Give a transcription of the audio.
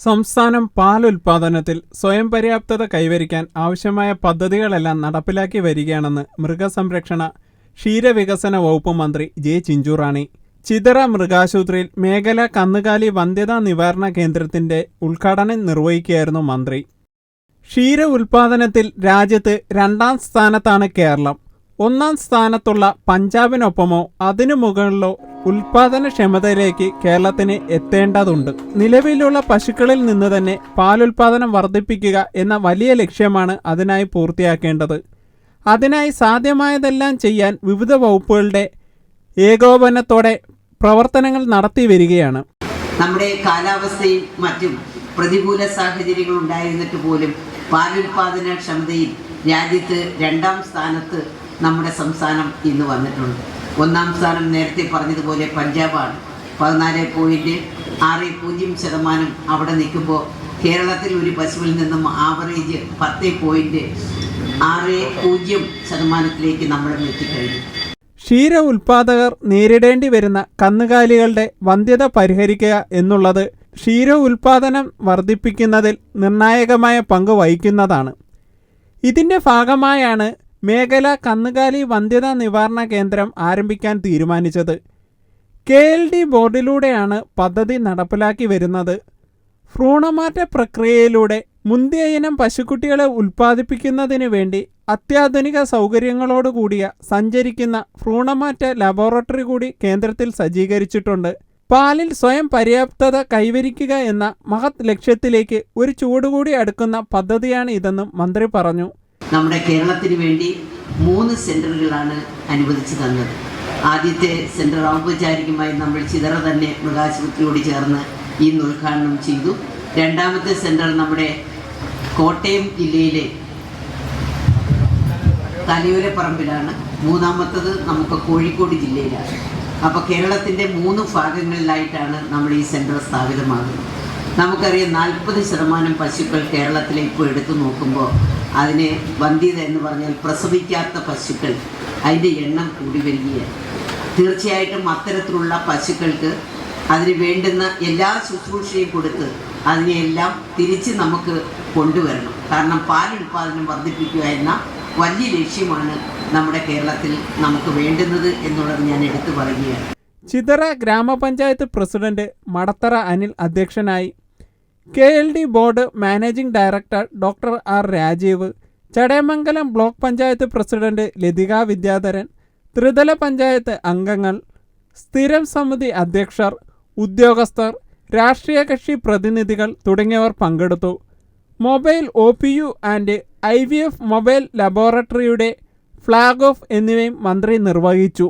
സംസ്ഥാനം പാൽ ഉൽപാദനത്തിൽ സ്വയം പര്യാപ്തത കൈവരിക്കാൻ ആവശ്യമായ പദ്ധതികളെല്ലാം നടപ്പിലാക്കി വരികയാണെന്ന് മൃഗസംരക്ഷണ ക്ഷീരവികസന വകുപ്പ് മന്ത്രി ജെ ചിഞ്ചുറാണി. ചിതറ മൃഗാശുപത്രിയിൽ മേഖല കന്നുകാലി വന്ധ്യതാ നിവാരണ കേന്ദ്രത്തിന്റെ ഉദ്ഘാടനം നിർവഹിക്കുകയായിരുന്നു മന്ത്രി. ക്ഷീര ഉൽപാദനത്തിൽ രാജ്യത്ത് രണ്ടാം സ്ഥാനത്താണ് കേരളം. ഒന്നാം സ്ഥാനത്തുള്ള പഞ്ചാബിനൊപ്പമോ അതിനു മുകളിലോ ഉൽപാദനക്ഷമതയിലേക്ക് കേരളത്തിന് എത്തേണ്ടതുണ്ട്. നിലവിലുള്ള പശുക്കളിൽ നിന്ന് തന്നെ പാലുൽപാദനം വർദ്ധിപ്പിക്കുക എന്ന വലിയ ലക്ഷ്യമാണ് അതിനായി പൂർത്തിയാക്കേണ്ടത്. അതിനായി സാധ്യമായതെല്ലാം ചെയ്യാൻ വിവിധ വകുപ്പുകളുടെ ഏകോപനത്തോടെ പ്രവർത്തനങ്ങൾ നടത്തി വരികയാണ്. നമ്മുടെ കാലാവസ്ഥയും മറ്റും പ്രതികൂല സാഹചര്യങ്ങൾ ഉണ്ടായിരുന്നിട്ട് പോലും പാലുൽപാദന ക്ഷമതയിൽ രാജ്യത്ത് രണ്ടാം സ്ഥാനത്ത് നമ്മുടെ സംസ്ഥാനം ഇന്ന് വന്നിട്ടുണ്ട്. ഒന്നാം സ്ഥാനം നേരത്തെ പറഞ്ഞതുപോലെ പഞ്ചാബാണ്. പതിനാല് പോയിന്റ് ആറ് പൂജ്യം ശതമാനം അവിടെ നിൽക്കുമ്പോൾ കേരളത്തിൽ ഒരു പശുവിൽ നിന്നും ആവറേജ് പത്ത് പോയിന്റ് ആറ് പൂജ്യം ശതമാനത്തിലേക്ക് നമ്മളും എത്തിക്കഴിഞ്ഞു. ക്ഷീര ഉൽപാദകർ നേരിടേണ്ടി വരുന്ന കന്നുകാലികളുടെ വന്ധ്യത പരിഹരിക്കുക എന്നുള്ളത് ക്ഷീര ഉൽപാദനം വർദ്ധിപ്പിക്കുന്നതിൽ നിർണായകമായ പങ്ക് വഹിക്കുന്നതാണ്. ഇതിന്റെ ഭാഗമായാണ് മേഖല കന്നുകാലി വന്ധ്യതാ നിവാരണ കേന്ദ്രം ആരംഭിക്കാൻ തീരുമാനിച്ചത്. കെ എൽ ഡി ബോർഡിലൂടെയാണ് പദ്ധതി നടപ്പിലാക്കി വരുന്നത്. ഭ്രൂണമാറ്റ പ്രക്രിയയിലൂടെ മുന്തിയ ഇനം പശുക്കുട്ടികളെ ഉൽപ്പാദിപ്പിക്കുന്നതിന് വേണ്ടി അത്യാധുനിക സൗകര്യങ്ങളോടുകൂടിയ സഞ്ചരിക്കുന്ന ഭ്രൂണമാറ്റ ലബോറട്ടറി കൂടി കേന്ദ്രത്തിൽ സജ്ജീകരിച്ചിട്ടുണ്ട്. പാലിൽ സ്വയം പര്യാപ്തത കൈവരിക്കുക എന്ന മഹത് ലക്ഷ്യത്തിലേക്ക് ഒരു ചൂടുകൂടി അടുക്കുന്ന പദ്ധതിയാണ് ഇതെന്നും മന്ത്രി പറഞ്ഞു. നമ്മുടെ കേരളത്തിന് വേണ്ടി മൂന്ന് സെന്ററുകളാണ് അനുവദിച്ചു തന്നത്. ആദ്യത്തെ സെന്റർ ഔപചാരികമായി നമ്മൾ ചിതറ തന്നെ മൃഗാശുപത്രിയോട് ചേർന്ന് ഇന്ന് ഉദ്ഘാടനം ചെയ്തു. രണ്ടാമത്തെ സെന്റർ നമ്മുടെ കോട്ടയം ജില്ലയിലെ തലയോരപ്പറമ്പിലാണ്. മൂന്നാമത്തത് നമുക്ക് കോഴിക്കോട് ജില്ലയിലാണ്. അപ്പോൾ കേരളത്തിന്റെ മൂന്ന് ഭാഗങ്ങളിലായിട്ടാണ് നമ്മൾ ഈ സെന്റർ സ്ഥാപിതമാകുന്നത്. നമുക്കറിയാം നാൽപ്പത് ശതമാനം പശുക്കൾ കേരളത്തിലെ ഇപ്പോൾ എടുത്തു നോക്കുമ്പോൾ അതിനെ വന്ധ്യത എന്ന് പറഞ്ഞാൽ പ്രസവിക്കാത്ത പശുക്കൾ അതിന്റെ എണ്ണം കൂടി വരികയാണ്. തീർച്ചയായിട്ടും അത്തരത്തിലുള്ള പശുക്കൾക്ക് അതിന് വേണ്ടുന്ന എല്ലാ ശുശ്രൂഷയും കൊടുത്ത് അതിനെയെല്ലാം തിരിച്ച് നമുക്ക് കൊണ്ടുവരണം. കാരണം പാൽ ഉൽപ്പാദനം വർദ്ധിപ്പിക്കുക എന്ന വലിയ ലക്ഷ്യമാണ് നമ്മുടെ കേരളത്തിൽ നമുക്ക് വേണ്ടുന്നത് എന്നുള്ളത് ഞാൻ എടുത്തു പറയുകയാണ്. ചിതറ ഗ്രാമപഞ്ചായത്ത് പ്രസിഡന്റ് മടത്തറ അനിൽ അധ്യക്ഷനായി K L D board managing director doctor R Rajeev Chadayamangalam block panchayat president Lathika Vidyadharan ത്രിതല പഞ്ചായത്ത് അംഗങ്ങൾ സ്ഥിരം സമിതി അധ്യക്ഷർ ഉദ്യോഗസ്ഥർ രാഷ്ട്രീയ കക്ഷി പ്രതിനിധികൾ തുടങ്ങിയവർ പങ്കെടുത്തു. Mobile O P U and I V F mobile ലബോറട്ടറിയുടെ flag off എന്നിവയും മന്ത്രി നിർവഹിച്ചു.